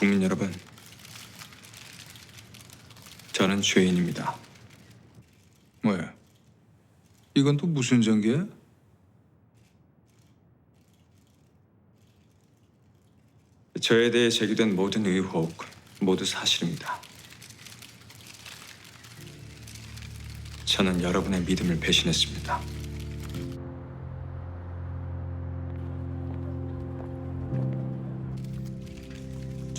국민 여러분, 저는 죄인입니다. 뭐야? 이건 또 무슨 전개야? 저에 대해 제기된 모든 의혹 모두 사실입니다. 저는 여러분의 믿음을 배신했습니다.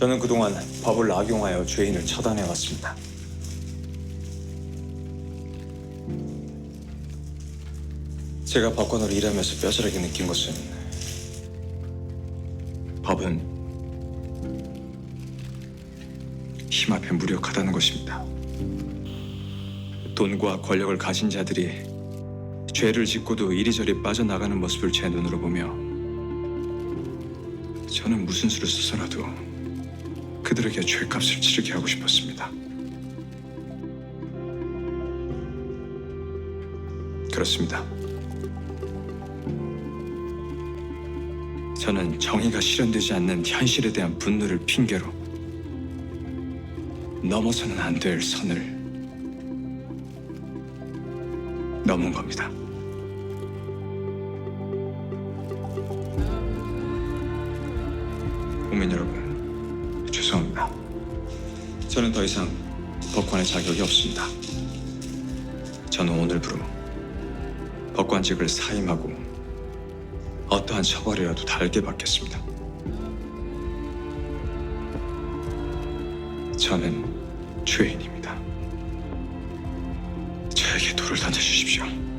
저는 그동안 법을 악용하여 죄인을 처단해 왔습니다. 제가 법관으로 일하면서 뼈저리게 느낀 것은 법은 힘 앞에 무력하다는 것입니다. 돈과 권력을 가진 자들이 죄를 짓고도 이리저리 빠져나가는 모습을 제 눈으로 보며 저는 무슨 수를 써서라도 그들에게 죄값을 치르게 하고 싶었습니다. 그렇습니다. 저는 정의가 실현되지 않는 현실에 대한 분노를 핑계로 넘어서는 안 될 선을 넘은 겁니다. 국민 여러분, 죄송합니다. 저는 더 이상 법관의 자격이 없습니다. 저는 오늘부로 법관직을 사임하고 어떠한 처벌이라도 달게 받겠습니다. 저는 죄인입니다. 저에게 돌을 던져주십시오.